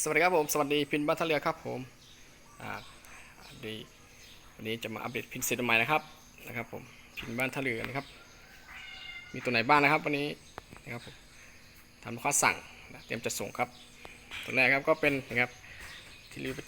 สวัสดีครับผม สวัสดีพินบ้านท่าเรือครับผมอ่าดีวันนี้จะมาอัปเดตพินเซตใหม่นะครับนะครับผมพินบ้านท่าเรือนะครับ มีตัวไหนบ้างนะครับวันนี้นะครับผมทำข้อสั่งนะเตรียมจะส่งครับตัวแรกครับก็เป็นนะครับที่รีวิว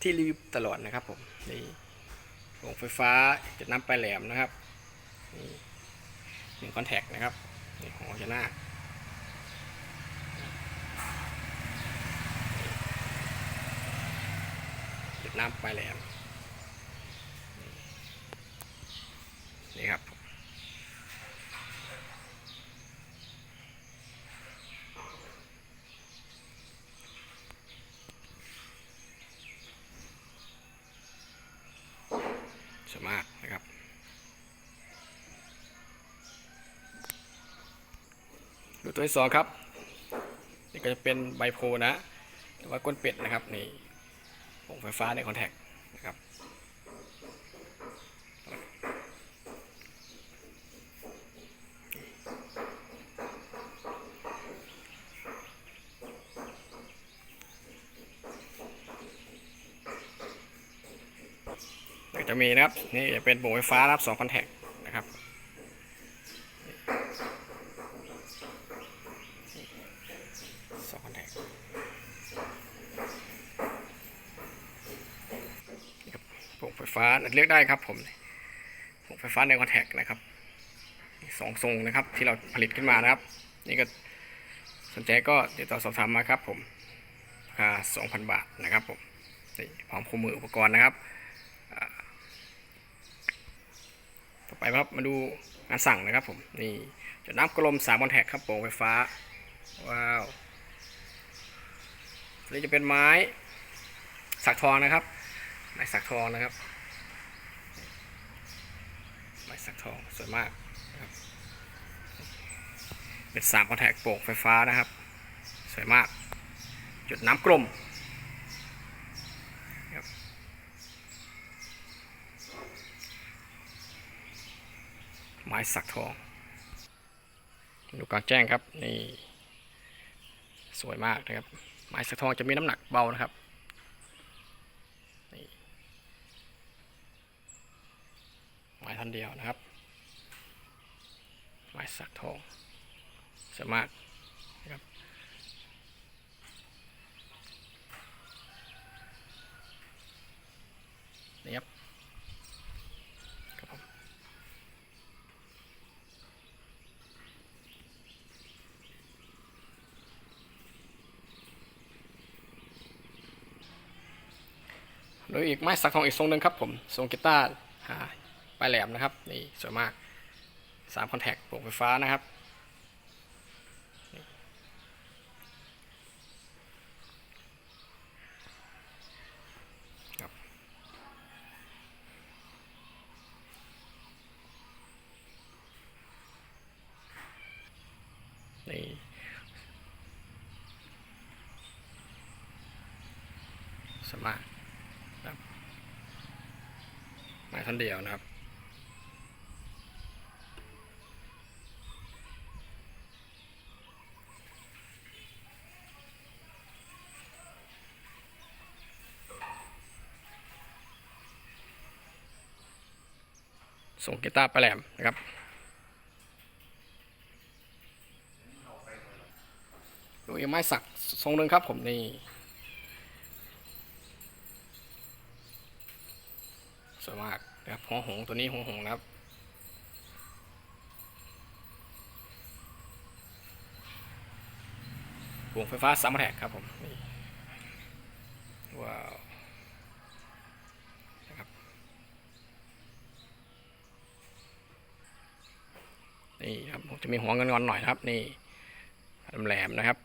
ที่รีวิวตลอดนะครับผมนี่วงไฟฟ้าจะน้ำปลายแหลมนะครับนี่หนึ่งคอนแทคนะครับนี่ของชนะ เก็บ น้ำปลายแหลมนี่ครับสวยมากนะครับดูตัวที่สองครับ นี่ก็จะเป็นไบโพนะ หรือว่าก้นเป็ดนะครับนี่ วงไฟฟ้าในคอนแทคนะครับจะมีนะครับ นี่จะเป็นวงไฟฟ้ารับสองคอนแทคนะครับ สองคอนแทค ปลูกไฟฟ้า เลือกได้ครับผมปลูกไฟฟ้าในคอนแทคนะครับสองทรงนะครับ ที่เราผลิตขึ้นมานะครับ นี่ก็สนใจก็ติดต่อสอบถามมาครับผมราคา2,000บาทนะครับผมนี่พร้อมคู่มืออุปกรณ์นะครับต่อไปครับมาดูงานสั่งนะครับผมนี่จุดน้ำกลมสามคอนแทคครับโปร่งไฟฟ้าว้าวนนี้จะเป็นไม้สักทองนะครับไม้สักทองนะครับ ไม้สักทองสวยมากครับเป็นสามคอนแทคโปร่งไฟฟ้านะครับ สวยมาก จุดน้ำกลมไม้สักทอง ดูกลางแจ้งครับ นี่ สวยมากนะครับ ไม้สักทองจะมีน้ำหนักเบานะครับ ท่อนเดียวนะครับไม้สักทองสวยมากนะครับนี่ครับครับผมโดยอีกไม้สักทองอีกทรงหนึ่งครับผมทรงกีตาร์หา ปลายแหลมนะครับนี่สวยมากสามคอนแทคโปร่งไฟฟ้านะครับนี่สวยมากครับไม้ท่อนเดียวนะครับ ส่งกีตาร์ปลาแหลมนะครับดูอีกไม้สักทรงหนึ่งครับผมนี่สวยมากนะครับหัวหงส์ตัวนี้หัวหงส์นะครับวงไฟฟ้าสามแท็กครับผมนี่ว้าวนะครับ นี่ครับจะมีหัวเงินงอนๆหน่อยครับ นี่แหลมๆนะครับ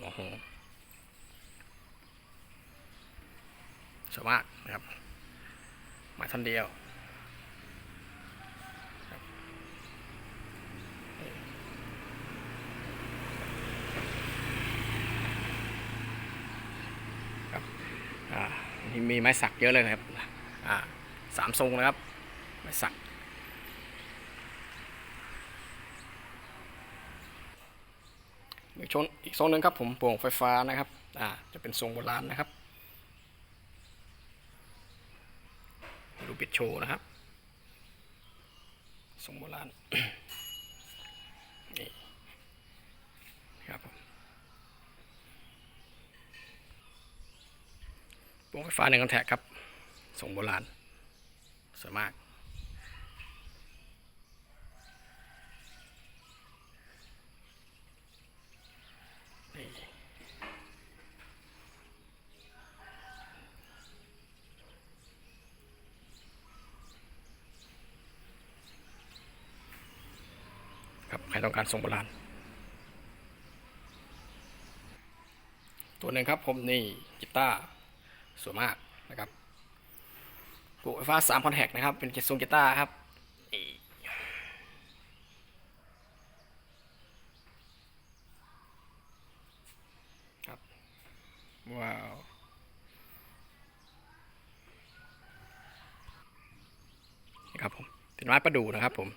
โอ้โหสวยมากนะครับไมาท่อนเดียวครับอ่ามีไม้สักเยอะเลยครับ อ่า สามทรงนะครับ ไม้สัก ดู อีกชนอีกทรงหนึ่งครับผมโป่งไฟฟ้านะครับอ่าจะเป็นทรงโบราณนะครับดูปิดโชว์นะครับทรงโบราณนี่ครับผมโป่งไฟฟ้าหนึ่งคอนแทคครับทรงโบราณสวยมาก นี่ครับใคร ต้องการทรงโบราณ ตัวหนึ่งครับผมนี่กีตาร์สวยมากนะครับปลูกไฟฟ้าสามคอนแทคนะครับ เป็นเกทรงกีตาร์ครับครับ ว้าวนี่ครับผมเป็นไม้ประดู่นะครับผม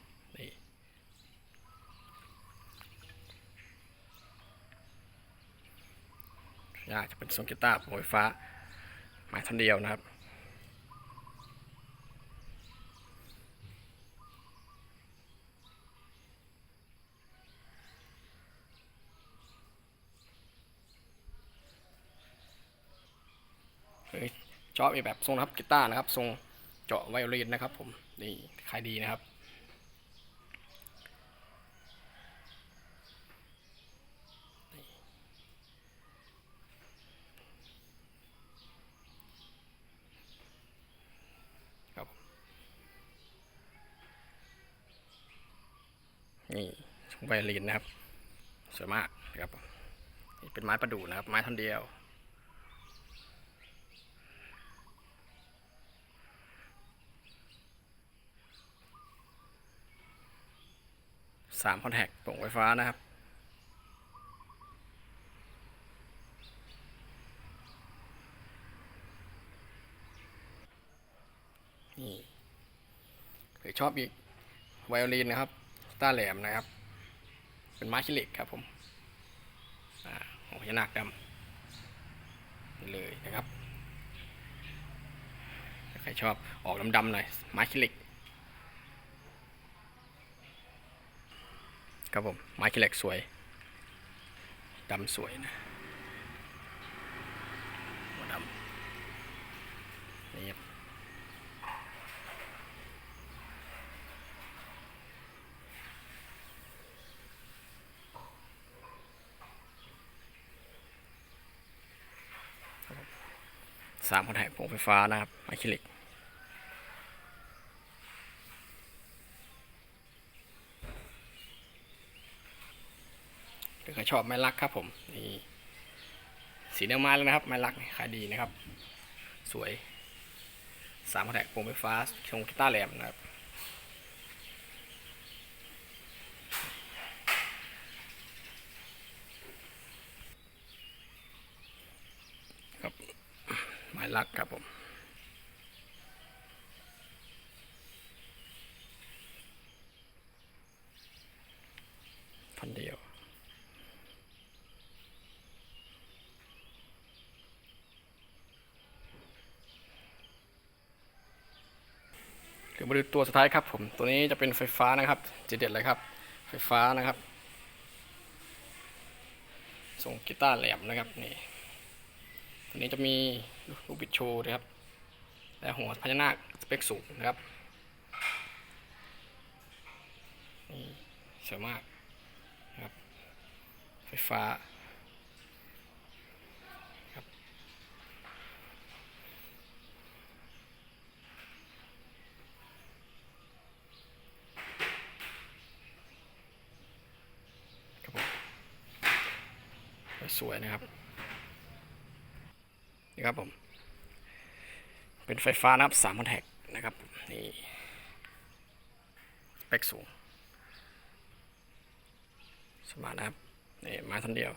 นี่ยากจะเป็นทรงกีตาร์โปรไฟฟ้าหมายท่อนเดียวนะครับเฮ้ยชอบไอ้แบบทรงนะครับกีตาร์นะครับ ทรงเจาะไวโอลินนะครับ ผมนี่ขายดีนะครับ นี่ทรงไวโอลินนะครับ สวยมากนะครับนี่เป็นไม้ประดู่นะครับ ไม้ท่อนเดียว สามคอนแทคโปร่งไฟฟ้านะครับนี่หรือชอบอีกไวโอลินนะครับ ต้าแหลมนะครับ เป็นไม้คิเหล็กครับผมอ่าของพญานาคดำนี่เลยนะครับใครชอบออกดำๆหน่อยไม้คิเหล็กครับผมไม้คิเหล็กสวยดำสวยนะหัวดำนี่ครับ สามคนแทกโปร่งไฟฟ้านะครับไม้คิลิกหรือใครชอบไม้ลักครับผมนี่สีเนื้อไม้แล้วนะครับ ไม้ลักขายดีนะครับ สวยสามคอนแทคโปร่งไฟฟ้าชงกีตาร์แหลมนะครับไม้ ลักครับผมพันเดียวคือมาดูตัวสุดท้ายครับผม ตัวนี้จะเป็นไฟฟ้านะครับจเด็ดเลยครับ ไฟฟ้านะครับ ส่งกีตาร์แหลมนะครับนี่ ตัวนี้จะมีลูกบิดโชว์นะครับ และหัวพญานาคสเปคสูงนะครับนี่สวยมากนะครับ ไฟฟ้าครับผมสวยนะครับ ครับผม เป็นไฟฟ้านะครับสามคอนแทคนะครับนี่สเปคสูง สมาร์ทนะครับนี่มาทันเดียว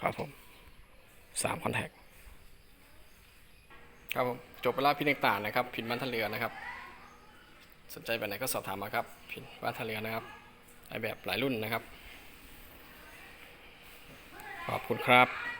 ครับผมสสามคอนแทคครับผม จบไปแล้วพินต่างๆนะครับ พินบ้านทะเรือนะครับ สนใจแบบไหนก็สอบถามมาครับ พินบ้านทะเรือนะครับหลายแบบหลายรุ่นนะครับ ขอบคุณครับ